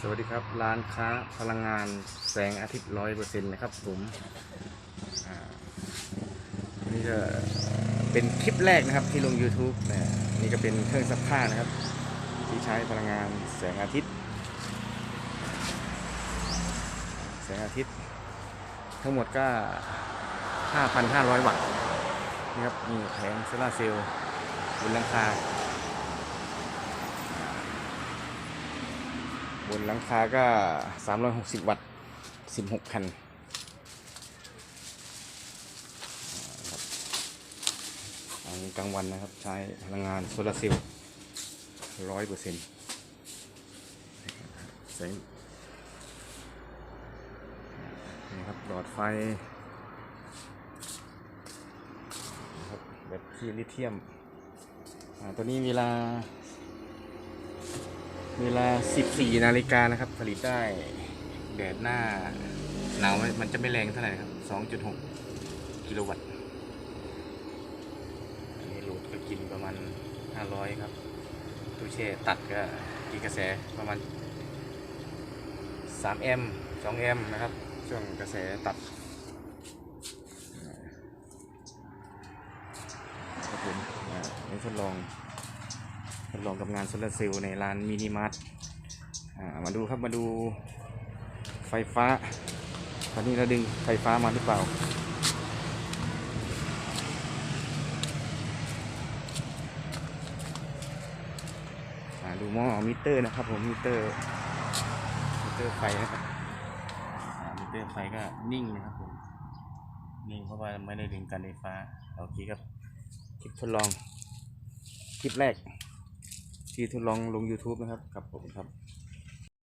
สวัสดีครับ ร้านค้าพลังงานแสงอาทิตย์ร้อยเปอร์เซ็นต์นะครับผมนี่ก็เป็นคลิปแรกนะครับที่ลง YouTube นะนี่ก็เป็นเครื่องซักผ้านะครับ ที่ใช้พลังงานแสงอาทิตย์ แสงอาทิตย์ ทั้งหมดก็ 5,500 วัตต์นะครับมีแผงโซลาเซลล์บนหลังคา บนหลังคาก็ 360 วัตต์ 16 คันครับอันกลางวันนะครับ ใช้พลังงานโซลาร์เซลล์ร้อยเปอร์เซ็นต์แสงนี่ครับหลอดไฟนะครับแบตที่ลิเธียมตัวนี้เวลา เวลา 14 นาฬิกานะครับ ผลิตได้แดดหน้าหนาวมันจะไม่แรงเท่าไหร่ครับ 2.6 กิโลวัตต์อันนี้โหลดก็กินประมาณ 500 ครับตู้แช่ตัดก็กินกระแสประมาณ3แอมป์2แอมป์นะครับ ช่วงกระแสตัดครับผมอ่านี่ทดลอง ดลองกับงานโซลาร์เซลล์ในร้านมินิมาร์ทมาดูครับมาดูไฟฟ้า ตอนนี้เราดึงไฟฟ้ามาหรือเปล่าอ่า ดูหม้อมิเตอร์นะครับผมมิเตอร์มิเตอร์ไฟนะครับมิเตอร์ไฟก็นิ่งนะครับผมนิ่งเพราะว่าไม่ได้ดึงการไฟฟ้าโอเคครับ คลิปทดลอง คลิปแรก ที่ทดลองลง YouTube นะครับครับผมครับ